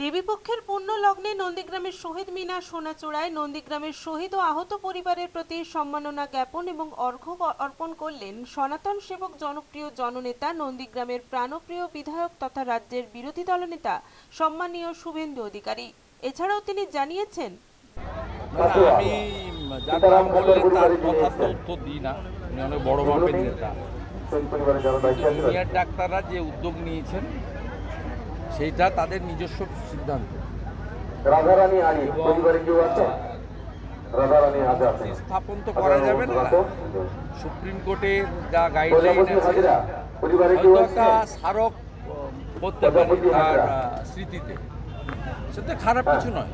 দেবীপক্ষের পূর্ণ লগ্নে নন্দীগ্রামের শহীদ মিনা সোনাচূড়ায় নন্দীগ্রামের শহীদ ও আহত পরিবারের প্রতি সম্মাননা জ্ঞাপন এবং অর্ঘ্য অর্পণ করলেন সনাতন সেবক জনপ্রিয় জননেতা নন্দীগ্রামের প্রাণপ্রিয় বিধায়ক তথা রাজ্যের বিরোধী দলনেতা সম্মানীয় শুভেন্দু অধিকারী। এছাড়াও তিনি জানিয়েছেন আমি যার নাম বললেন তার কথা তো উত্তর দিই না। উনি অনেক বড় মাপের নেতা। ডাক্তাররা যে উদ্যোগ নিয়েছেন সেইটা তাদের নিজস্ব সিদ্ধান্ত। রাধারানী আলী পরিবারে কেউ আছে? রাধারানী আজ স্থাপন তো করা যাবে না। সুপ্রিম কোর্টের যা গাইডলাইন আছে পরিবারে কেউ আছে? স্মারক করতে পারি তার স্মৃতিতে। সেটা খারাপ কিছু নয়।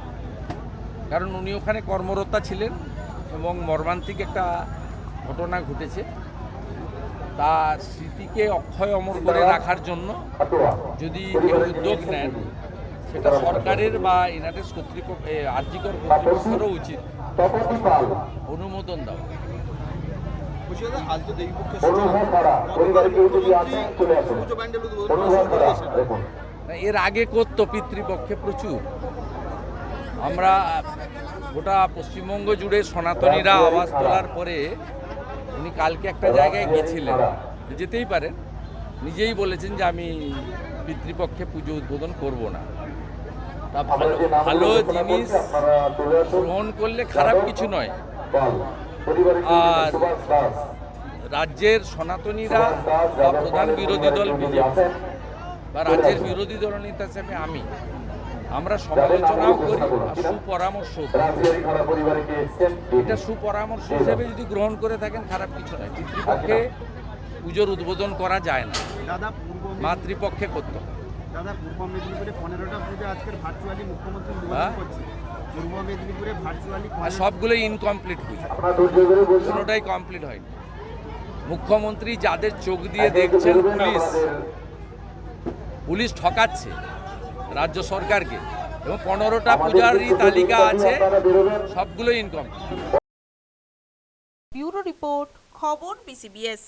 কারণ উনি ওখানে কর্মরতা ছিলেন এবং মর্মান্তিক একটা ঘটনা ঘটেছে। তার স্মৃতিকে অক্ষয় অমর করে রাখার জন্য যদি কেউ উদ্যোগ নেন সেটা সরকারের বা এনআরএস কর্তৃপক্ষ আর্জিকর কর্তৃপক্ষেরও উচিত। অনুমোদন দেওয়া তো না, এর আগে করতো পিতৃপক্ষে প্রচুর। আমরা গোটা পশ্চিমবঙ্গ জুড়ে সনাতনীরা আওয়াজ তোলার পরে উনি কালকে একটা জায়গায় গেছিলেন। যেতেই পারেন। নিজেই বলেছেন যে আমি পিতৃপক্ষে পুজো উদ্বোধন করব না। তা ভালো ভালো জিনিস গ্রহণ করলে খারাপ কিছু নয়। আর- রাজ্যের সনাতনীরা বা প্রধান বিরোধী দল বিজেপি। বা রাজ্যের বিরোধী দল নেতা হিসেবে আমি। আমরা সমালোচনাও করি আর সুপরামর্শ এটা সুপরামর্শ হিসেবে যদি গ্রহণ করে থাকেন খারাপ কিছু নয় পিতৃপক্ষে পুজোর উদ্বোধন করা যায় না। দাদা পূর্ব মাতৃপক্ষে করতে। দাদা পূর্ব মেদিনীপুরে পনেরোটা পুজো আজকের ভার্চুয়ালি মুখ্যমন্ত্রী হ্যাঁ? করছে। পূর্ব মেদিনীপুরে ভার্চুয়ালি সবগুলোই ইনকমপ্লিট পুজো। কোনোটাই কমপ্লিট হয়নি। মুখ্যমন্ত্রী যাদের চোখ দিয়ে দেখছেন পুলিশ পুলিশ ঠকাচ্ছে। রাজ্য সরকারকে এবং পনেরোটা পূজারই তালিকা আছে সবগুলো ইনকম ব্যুরো রিপোর্ট খবর বিসিবিএস